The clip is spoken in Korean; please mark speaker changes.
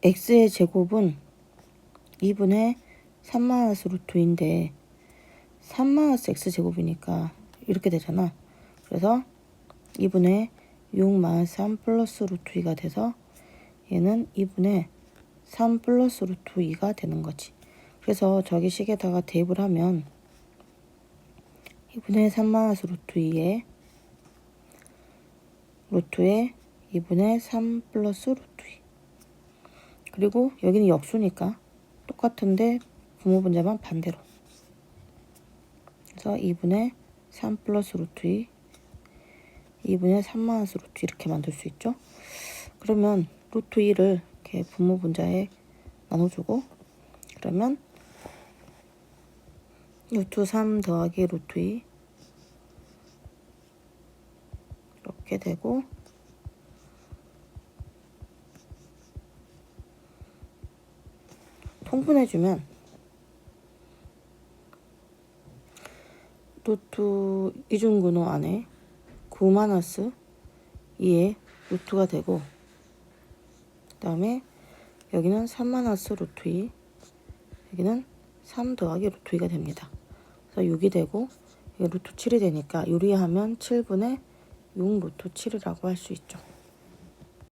Speaker 1: x의 제곱은 2분의 3 마이너스 루트 2인데 3 마이너스 x 제곱이니까 이렇게 되잖아. 그래서 2분의 6 마이너스 3 플러스 루트 2가 돼서 얘는 2분의 3 플러스 루트 2가 되는 거지. 그래서 저기 식에다가 대입을 하면 2분의 3 마이너스 루트 2에 루트에 2분의 3 플러스 루트 2 그리고 여기는 역수니까 똑같은데 부모 분자만 반대로. 그래서 2분의 3 플러스 루트 2 2분의 3 마이너스 루트 이렇게 만들 수 있죠? 그러면 루트 2를 이렇게 부모 분자에 나눠주고 그러면 루트 3 더하기 루트 2 이렇게 되고 통분해주면 루트 이중근호 안에 9 마이너스 2의 루트가 되고 그 다음에 여기는 3 마이너스 루트 2 여기는 3 더하기 루트 2가 됩니다. 그래서 6이 되고 루트 7이 되니까 유리하면 7분의 6 루트 7이라고 할 수 있죠.